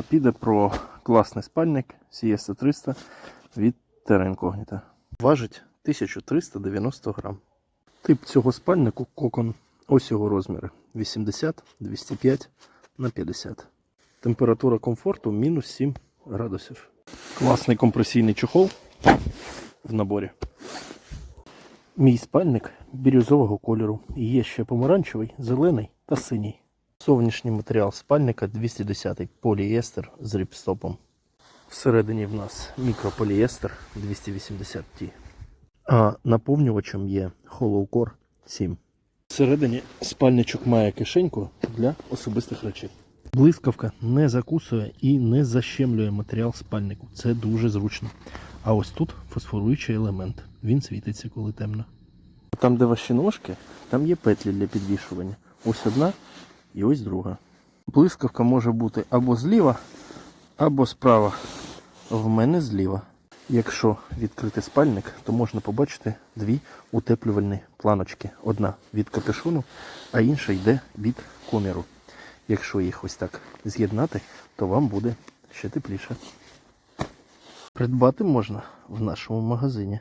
Мова піде про класний спальник Siesta 300 від Terra. Важить 1390 грам. Тип цього спальнику кокон. Ось його розміри: 80, 205 на 50. Температура комфорту мінус 7 градусів. Класний компресійний чохол в наборі. Мій спальник бірюзового кольору. Є ще помаранчевий, зелений та синій. Зовнішній матеріал спальника 210 полієстер з ріпстопом. Всередині в нас мікрополієстер 280T. А наповнювачем є Hollow Core 7. Всередині спальничок має кишеньку для особистих речей. Блискавка не закусує і не защемлює матеріал спальнику. Це дуже зручно. А ось тут фосфоруючий елемент. Він світиться, коли темно. Там, де ваші ножки, там є петлі для підвішування. Ось одна і ось друга. Блискавка може бути або зліва, або справа. В мене зліва. Якщо відкрити спальник, то можна побачити дві утеплювальні планочки. Одна від капюшону, а інша йде від коміру. Якщо їх ось так з'єднати, то вам буде ще тепліше. Придбати можна в нашому магазині.